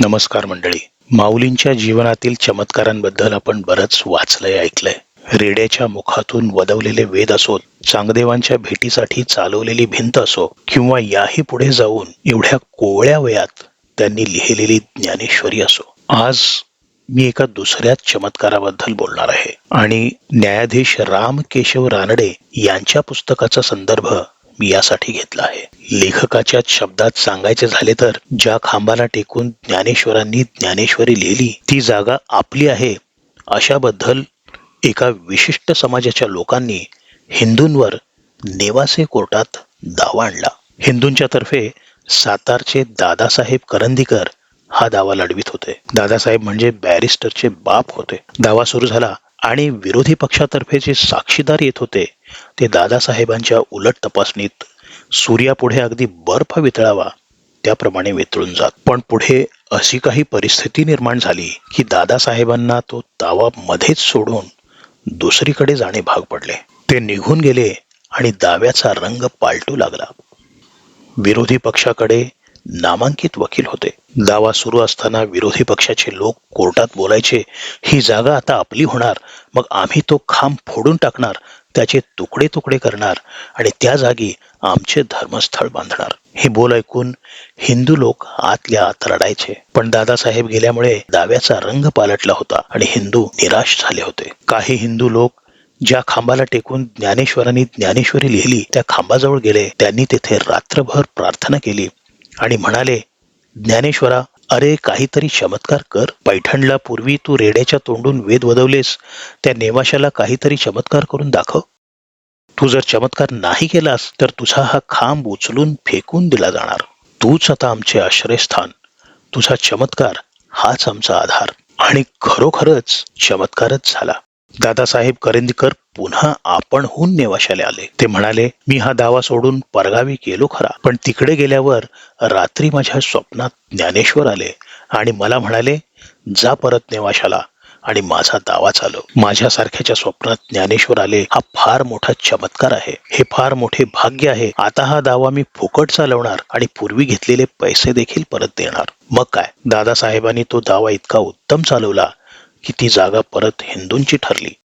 नमस्कार मंडळी. माऊलींच्या जीवनातील चमत्कारांबद्दल आपण बरंच वाचलंय ऐकलंय. रेड्याच्या मुखातून वदवलेले वेद असोत चांगदेवांच्या भेटीसाठी चालवलेली भिंत असो किंवा याही पुढे जाऊन एवढ्या कोवळ्या वयात त्यांनी लिहिलेली ज्ञानेश्वरी असो. आज मी एका दुसऱ्याच चमत्काराबद्दल बोलणार आहे. आणि न्यायाधीश राम केशव रानडे यांच्या पुस्तकाचा संदर्भ मी यासाठी घेतला आहे. लेखकाच्या शब्दात सांगायचे झाले तर ज्या खांबाला टेकून ज्ञानेश्वरांनी ज्ञानेश्वरी लिहिली ती जागा आपली आहे. अशाबद्दल एका विशिष्ट समाजाच्या लोकांनी हिंदूंवर नेवासे कोर्टात दावा आणला. हिंदूंच्या तर्फे सातारचे दादासाहेब करंदीकर हा दावा लढवित होते. दादासाहेब म्हणजे बॅरिस्टरचे बाप होते. दावा सुरू झाला आणि विरोधी पक्षातर्फे जे साक्षीदार येत होते ते दादासाहेबांच्या उलट तपासणीत सूर्यापुढे अगदी बर्फ वितळावा त्याप्रमाणे वितळून जात. पण पुढे अशी काही परिस्थिती निर्माण झाली की दादासाहेबांना तो दावा मध्येच सोडून दुसरीकडे जाणे भाग पडले. ते निघून गेले आणि दाव्याचा रंग पालटू लागला. विरोधी पक्षाकडे नामांकित वकील होते. दावा सुरू असताना विरोधी पक्षाचे लोक कोर्टात बोलायचे ही जागा आता आपली होणार मग आम्ही तो खांब फोडून टाकणार त्याचे तुकडे तुकडे करणार आणि त्या जागी आमचे धर्मस्थळ बांधणार. हे बोल ऐकून हिंदू लोक आतल्या आत रडायचे. पण दादासाहेब गेल्यामुळे दाव्याचा रंग पालटला होता आणि हिंदू निराश झाले होते. काही हिंदू लोक ज्या खांबाला टेकून ज्ञानेश्वरांनी ज्ञानेश्वरी लिहिली त्या खांबाजवळ गेले. त्यांनी तेथे रात्रभर प्रार्थना केली आणि म्हणाले ज्ञानेश्वरा अरे काहीतरी चमत्कार कर. पैठणला पूर्वी तू रेड्याच्या तोंडून वेद वदवलेस. त्या नेवाशाला काहीतरी चमत्कार करून दाखव. तू जर चमत्कार नाही केलास तर तुझा हा खांब उचलून फेकून दिला जाणार. तूच आता आमचे आश्रयस्थान. तुझा चमत्कार हाच आमचा आधार. आणि खरोखरच चमत्कारच झाला. दादासाहेब करंदीकर पुन्हा आपणहून नेवाशाले आले. ते म्हणाले मी हा दावा सोडून परगावी गेलो खरा. पण तिकडे गेल्यावर रात्री माझ्या स्वप्नात ज्ञानेश्वर आले आणि मला म्हणाले जा परत नेवाशाला आणि माझा दावा चालव. माझ्यासारख्याच्या स्वप्नात ज्ञानेश्वर आले हा फार मोठा चमत्कार आहे. हे फार मोठे भाग्य आहे. आता हा दावा मी फुकट चालवणार आणि पूर्वी घेतलेले पैसे देखील परत देणार. मग काय? दादासाहेबांनी तो दावा इतका उत्तम चालवला की ती जागा परत हिंदूंची ठरली.